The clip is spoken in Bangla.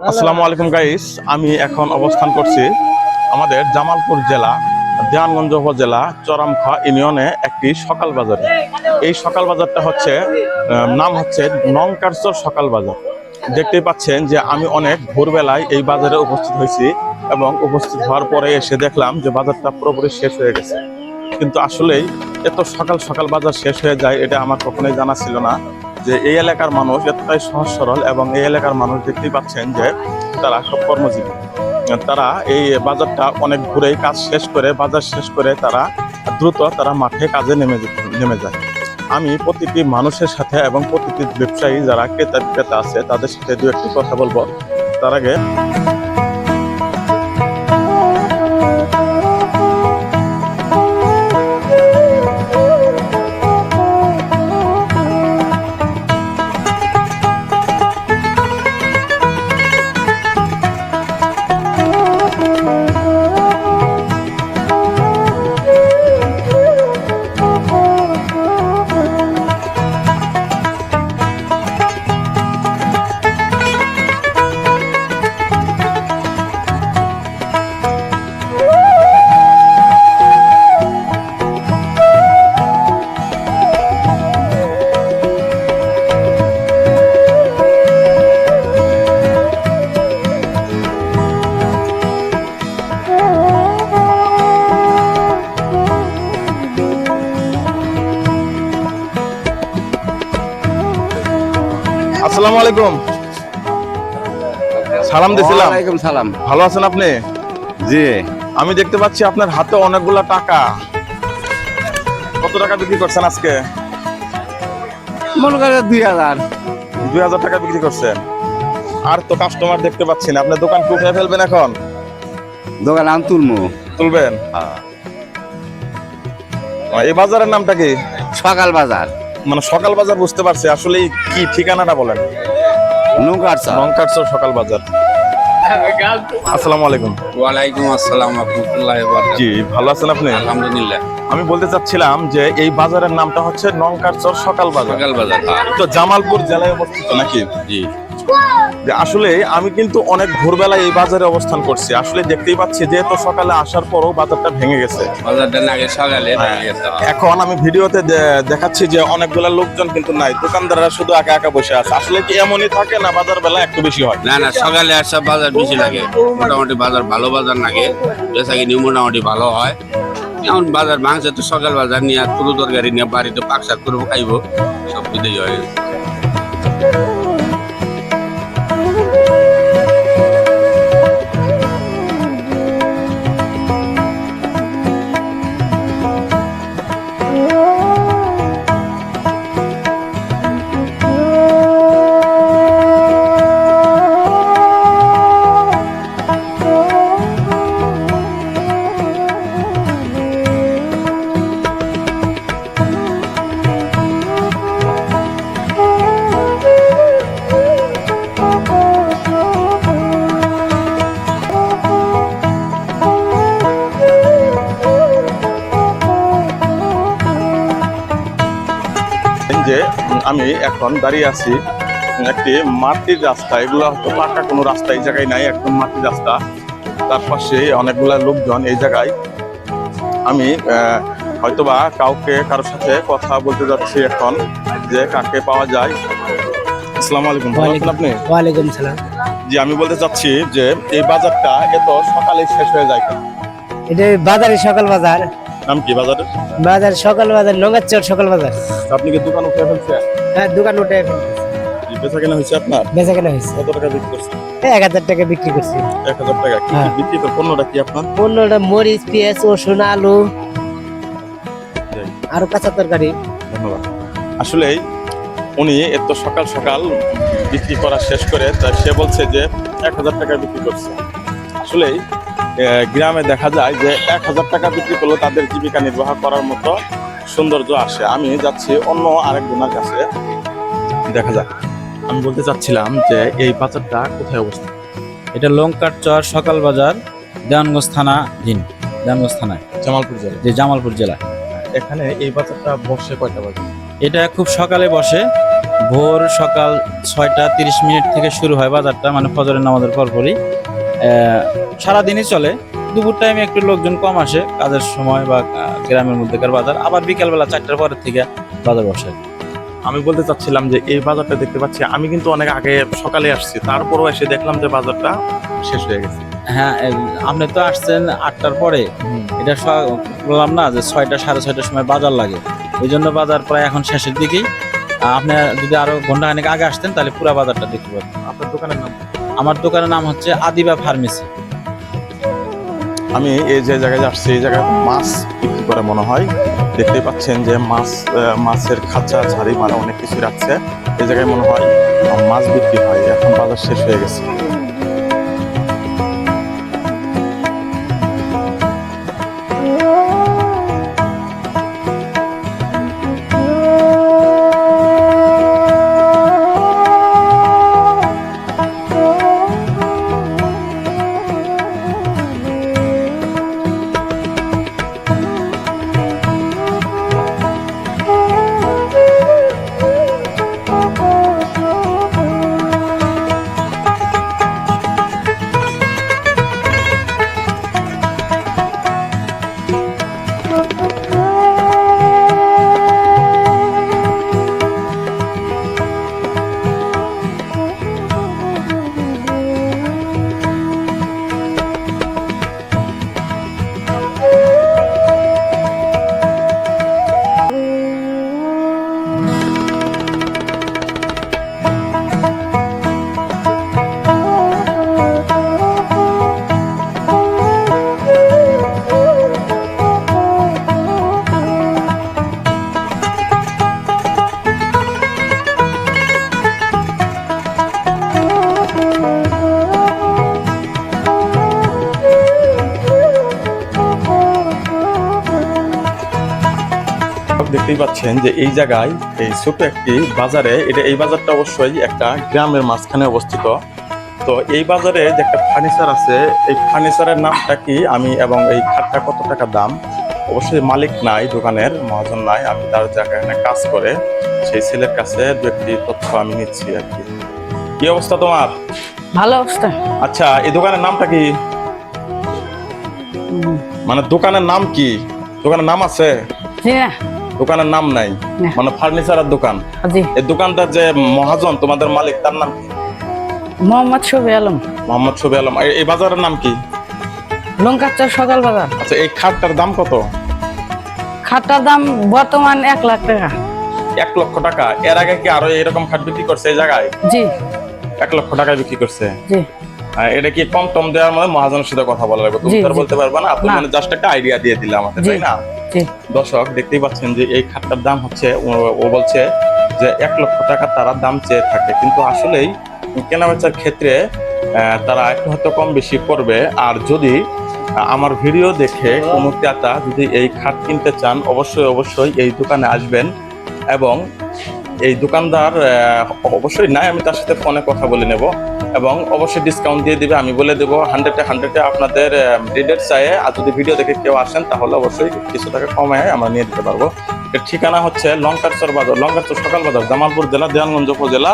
আসসালামু আলাইকুম গাইস আমি এখন অবস্থান করছি আমাদের জামালপুর জেলা, দেওয়ানগঞ্জ উপজেলা, চরমখা ইউনিয়নে একটি সকাল বাজারে। এই সকাল বাজারটা হচ্ছে নাম হচ্ছে নংকারচর সকাল বাজার। দেখতেই পাচ্ছেন যে আমি অনেক ভোরবেলায় এই বাজারে উপস্থিত হয়েছি এবং উপস্থিত হওয়ার পরে এসে দেখলাম যে বাজারটা পুরোপুরি শেষ হয়ে গেছে। কিন্তু আসলেই এত সকাল সকাল বাজার শেষ হয়ে যায়, এটা আমার কখনোই জানা ছিল না। যে এই এলাকার মানুষ এতটাই সহজ সরল এবং এই এলাকার মানুষ দেখতেই পাচ্ছেন যে তারা সব কর্মজীবী। তারা এই বাজারটা অনেক ঘুরেই কাজ শেষ করে, বাজার শেষ করে তারা দ্রুত তারা মাঠে কাজে নেমে নেমে যায়। আমি প্রতিটি মানুষের সাথে এবং প্রতিটি ব্যবসায়ী যারা ক্রেতা বিক্রেতা আছে তাদের সাথে দু একটি কথা বলব। তার আগে আসসালামু আলাইকুম। সালাম দিছিলাম। ওয়ালাইকুম সালাম। ভালো আছেন আপনি? জি। আমি দেখতে পাচ্ছি আপনার হাতে অনেকগুলা টাকা। কত টাকা বিক্রি করছেন আজকে? মনে করে দুই হাজার। দুই হাজার টাকা বিক্রি করছেন। আর তো কাস্টমার দেখতে পাচ্ছি না। আপনার দোকান কি উঠে ফেলবেন এখন? দোকান আম তুলমু তুলবেন? এই বাজারের নামটা কি? সকাল বাজার। মানে সকাল বাজার বুঝতে পারছি আসলে কি ঠিকানাটা বলেন? চা। লঙ্কারচর সকাল বাজার আসসালামু আলাইকুম। ওয়ালাইকুম আসসালাম রহমতুল্লাহ জি ভালো আছেন আপনি? আলহামদুলিল্লাহ। আমি বলতে চাচ্ছিলাম যে এই বাজারের নামটা হচ্ছে নংকারচর সকাল বাজার সকাল বাজার তো জামালপুর জেলায় অবস্থিত নাকি? জি। যে আসলে আমি কিন্তু অনেক ভোরবেলায় এই বাজারে অবস্থান করছি। আসলে দেখতেই পাচ্ছি যে তো সকালে আসার পরও বাজারটা ভেঙে গেছে। বাজারটা সকালে হ্যাঁ। এখন আমি ভিডিওতে দেখাচ্ছি যে অনেকগুলা লোকজন কিন্তু নাই। দোকানদাররা শুধু একা একা বসে আছে। আসলে কি এমনই থাকে না বাজার বেলা একটু বেশি হয়? না না সকালে আর সব বাজার বেশি লাগে। মোটামুটি বাজার ভালো বাজার লাগে বেচা কিনি মোটামুটি ভালো হয়। এখন বাজার ভাঙছে তো সকাল বাজার নিয়ে তুলো তরকারি নিয়ে বাড়িতে পাকশাক করব খাইবো সব কিছুই হয়। আমি এখন দাঁড়িয়ে আছি একটি মাটির রাস্তা। এগুলো হয়তো পাকা কোনো রাস্তা এই জায়গায় নাই একদম মাটির রাস্তা। তার পাশে অনেকগুলা লোকজন এই জায়গায়। আমি হয়তোবা কাউকে কারোর সাথে কথা বলতে যাচ্ছি এখন যে কাকে পাওয়া যায়। আসসালামু আলাইকুম ভালো আছেন আপনি? ওয়ালাইকুম সালাম। জি আমি বলতে চাচ্ছি যে এই বাজারটা এত সকালে শেষ হয়ে যায় কেন? এটা বাজারে সকাল বাজার। নাম কি বাজারের? বাজার সকাল বাজার নগাচর সকাল বাজার। আপনি কি দোকান উঠে ফেলছে হ্যাঁ দোকান উঠে বেচা কেনা হয়েছে আপনার? বেচা কেনা হয়েছে কত টাকা বিক্রি করছে? এক হাজার টাকা বিক্রি করছি। এক হাজার টাকা। কি কি হ্যাঁ। বিক্রি করে পণ্যটা কি আপনার? পনেরোটা মরিচ পেঁয়াজ রসুন আলু আরও কাঁচা তরকারি। ধন্যবাদ। আসলেই উনি এত সকাল সকাল বিক্রি করা শেষ করে তা সে বলছে যে এক হাজার টাকা বিক্রি করছে। আসলেই আহ, গ্রামে দেখা যায় যে এক হাজার টাকা বিক্রি করলেও তাদের জীবিকা নির্বাহ করার মতো সৌন্দর্য আসে। আমি যাচ্ছি অন্য আরেকজনের কাছে। দেখা যাক। আমি বলতে চাচ্ছিলাম যে এই বাজারটা কোথায় অবস্থিত? এটা লঙ্কার চর সকাল বাজার দেওয়ানগঞ্জ থানা দিন দেওয়ানগঞ্জ থানায়। জামালপুর জেলা। যে জামালপুর জেলা। এখানে এই বাজারটা বসে কয়টা বাজে? এটা খুব সকালে বসে। ভোর সকাল ছয়টা তিরিশ মিনিট থেকে শুরু হয় বাজারটা মানে ফজরের নামাজের পরপরই। সারাদিনই চলে। দুপুর টাইমে একটু লোকজন কম আসে কাজের সময় বা গ্রামের মধ্যেকার বাজার। আবার বিকালবেলা চারটার পরের থেকে বাজার বসে। আমি বলতে চাচ্ছিলাম যে এই বাজারটা দেখতে পাচ্ছি আমি কিন্তু অনেক আগে সকালে আসছি তারপরও এসে দেখলাম যে বাজারটা শেষ হয়ে গেছে। হ্যাঁ আপনি তো আসছেন আটটার পরে। এটা বললাম না যে ছয়টা সাড়ে ছয়টার সময় বাজার লাগে। ওই জন্য বাজার প্রায় এখন শেষের দিকেই। আপনি যদি আরও ঘণ্টা খানেক আগে আসতেন তাহলে পুরো বাজারটা দেখতে পারতেন। আপনার দোকানের নাম? আমার দোকানের নাম হচ্ছে আদিবা ফার্মেসি। আমি এই যে জায়গায় আসছি, এই জায়গায় মাছ বিক্রি করে মনে হয়। দেখতে পাচ্ছেন যে মাছ মাছের খাঁচা, ঝাড়ি মারা অনেক কিছু রাখছে। এই জায়গায় মনে হয় মাছ বিক্রি হয়। এখন বাজার শেষ হয়ে গেছে। দেখতেই পাচ্ছেন যে এই জায়গায় এই ছোট একটি বাজারে এটা এই বাজারটা অবশ্যই একটা গ্রামের মাঝখানে অবস্থিত। তো এই বাজারে যে একটা ফার্নিচার আছে এই ফার্নিচারের নামটা কি? আমি এবং এই খাটটা কত টাকা দাম? অবশ্যই মালিক নাই দোকানের মহাজন নাই আমি তার জায়গায় কাজ করে সেই ছেলের কাছে দু একটি তথ্য আমি নিচ্ছি আর কি। কি অবস্থা তোমার? ভালো অবস্থা। আচ্ছা এই দোকানের নামটা কি? মানে দোকানের নাম কি? দোকানের নাম আছে? না দোকানের নাম নাই। মানে ফার্নিচারের দোকান। এই দোকানটার যে মহাজন তোমাদের মালিক তার নাম কি? মোহাম্মদ আলম। মোহাম্মদ আলম। এই- বাজারের নাম কি? লঙ্কাচর সকাল বাজার। আচ্ছা এই খাটটার দাম কত? খাটটার দাম বর্তমান এক লাখ টাকা। এক লক্ষ টাকা। এর আগে কি আরও এরকম খাট বিক্রি করছে এই জায়গায়? জি। এক লক্ষ টাকায় বিক্রি করছে? জি। এটা কি কম টম দেওয়ার মধ্যে মহাজনের সাথে কথা বলা লাগবে? তুমি। বলতে পারবে না। আপনি। মানে জাস্ট একটা আইডিয়া দিয়ে দিলে আমাদের তাই না? দর্শক, দেখতেই পাচ্ছেন যে এই খাটটার দাম হচ্ছে, ও- বলছে যে এক লক্ষ টাকা তারা দাম চেয়ে থাকে। কিন্তু আসলেই কেনাবেচার ক্ষেত্রে তারা একটু হয়তো কম বেশি করবে। আর যদি আমার ভিডিও দেখে কোনো ক্রেতা যদি এই খাট কিনতে চান, অবশ্যই অবশ্যই এই দোকানে আসবেন এবং এই দোকানদার অবশ্যই নাই, আমি তার সাথে ফোনে কথা বলে নেব। এবং অবশ্যই ডিসকাউন্ট দিয়ে দিবে। আমি বলে দেবো হান্ড্রেডে হান্ড্রেডে আপনাদের রেডের চায়ে আর যদি ভিডিও দেখে কেউ আসেন, তাহলে অবশ্যই কিছু টাকা কমে আমরা নিয়ে দিতে পারব। ঠিকানা হচ্ছে লঙ্কারচর বাজার, লঙ্কারচর সকাল বাজার, জামালপুর জেলা, দেয়ালগঞ্জ উপজেলা